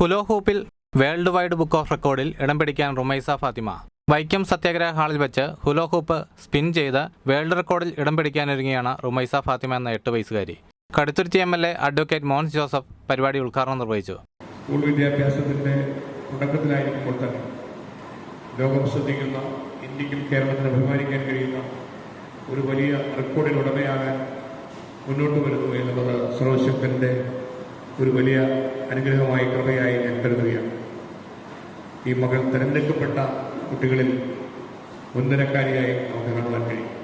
ഹുലോ ഹൂപ്പിൽ world wide book of റെക്കോർഡിൽ ഇടം പിടിക്കാൻ റുമൈസ ഫാത്തിമ. വൈക്കം സത്യാഗ്രഹ ഹാളിൽ വെച്ച് ഹുലോ ഹൂപ്പ് സ്പിൻ ചെയ്ത് വേൾഡ് റെക്കോർഡിൽ ഇടം പിടിക്കാനൊരുങ്ങിയാണ് റുമൈസ ഫാത്തിമ എന്ന എട്ട് വയസ്സുകാരി. Kaduthuruthy M L A advocate Mons Joseph പരിപാടി ഉദ്ഘാടനം നിർവഹിച്ചു. സ്കൂൾ വിദ്യാഭ്യാസത്തിന്റെ തുടക്കത്തിലായിരിക്കുമ്പോൾ തന്നെ ലോകം ശ്രദ്ധിക്കുന്ന ഇന്ത്യക്കും കേരളത്തിന് അഭിമാനിക്കാൻ കഴിയുന്ന ഒരു വലിയ റെക്കോർഡിന് ഉടമയാകാൻ മുന്നോട്ട് വരുന്നു എന്നുള്ളത് സർവശക്തന്റെ ഒരു വലിയ അനുഗ്രഹമായി കൃപയായി ഞാൻ കരുതുകയാണ്. ഈ മകൾ തിരഞ്ഞെടുക്കപ്പെട്ട കുട്ടികളിൽ മുൻനിരക്കാരിയായി നമുക്ക് കാണുവാൻ കഴിയും.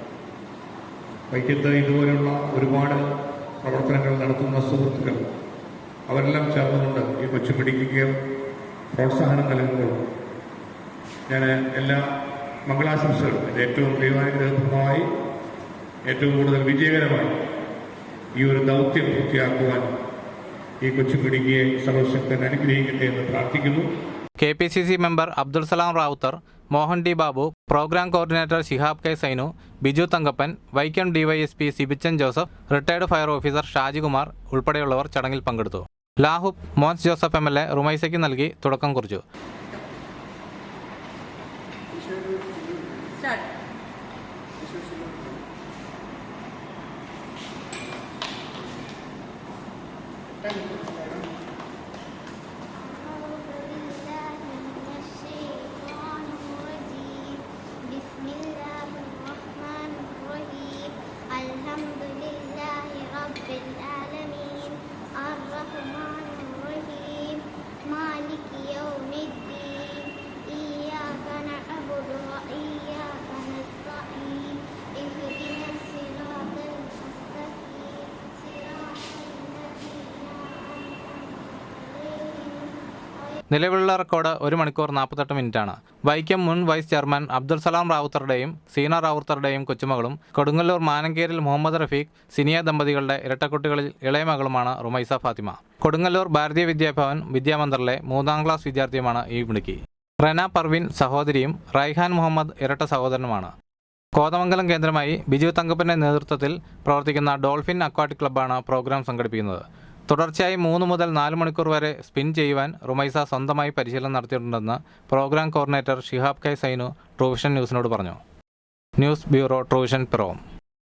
വൈക്കത്ത് ഇതുപോലുള്ള ഒരുപാട് പ്രവർത്തനങ്ങൾ നടത്തുന്ന സുഹൃത്തുക്കൾ അവരെല്ലാം ചേർന്നുകൊണ്ട് ഈ കൊച്ചുപിടിക്ക് പ്രോത്സാഹനം നൽകുമ്പോൾ ഞാൻ എല്ലാ മംഗളാശംസകളും. ഏറ്റവും ദൈവാനുഗ്രഹപൂർണമായി ഏറ്റവും കൂടുതൽ വിജയകരമായി ഈ ഒരു ദൗത്യം പൂർത്തിയാക്കുവാൻ ഈ കൊച്ചുപിടിക്കെ സർവശക്തൻ അനുഗ്രഹിക്കട്ടെ എന്ന് പ്രാർത്ഥിക്കുന്നു. K P C C member Abdul Salam Rawther Mohan D Babu program coordinator Shihab K Sainu Biju Thankappan Vaikom DYSP Sibichan Joseph retired fire officer Shajikumar ഉൾപ്പെടെയുള്ളവർ ചടങ്ങിൽ പങ്കെടുത്തു. ലാഹുബ് Mons Joseph M L A റുമൈസയ്ക്ക് നൽകി തുടക്കം കുറിച്ചു. Start. നിലവിലുള്ള record ഒരു മണിക്കൂർ നാൽപ്പത്തെട്ട് മിനിറ്റാണ്. വൈക്കം മുൻ വൈസ് ചെയർമാൻ അബ്ദുൾ സലാം റാവുത്തറുടെയും സീന റാവുത്തറുടെയും കൊച്ചുമകളും കൊടുങ്ങല്ലൂർ മാനങ്കേരിൽ മുഹമ്മദ് റഫീഖ് സിനിയ ദമ്പതികളുടെ ഇരട്ടക്കുട്ടികളിൽ ഇളയ മകളുമാണ് റുമൈസ ഫാത്തിമ. കൊടുങ്ങല്ലൂർ ഭാരതീയ വിദ്യാഭവൻ വിദ്യാമന്ദറിലെ മൂന്നാം ക്ലാസ് വിദ്യാർത്ഥിയുമാണ് ഈ മിടുക്കി. റെന പർവിൻ സഹോദരിയും റൈഹാൻ മുഹമ്മദ് ഇരട്ട സഹോദരനുമാണ്. കോതമംഗലം കേന്ദ്രമായി ബിജു തങ്കപ്പന്റെ നേതൃത്വത്തിൽ പ്രവർത്തിക്കുന്ന ഡോൾഫിൻ അക്വാട്ടിക് ക്ലബ്ബാണ് പ്രോഗ്രാം സംഘടിപ്പിക്കുന്നത്. തുടർച്ചയായി മൂന്ന് മുതൽ നാല് മണിക്കൂർ വരെ സ്പിൻ ചെയ്യുവാൻ റുമൈസ സ്വന്തമായി പരിശീലനം നടത്തിയിട്ടുണ്ടെന്ന് program coordinator Shihab K Sainu Truevision ന്യൂസിനോട് പറഞ്ഞു. News bureau Truevision Piravom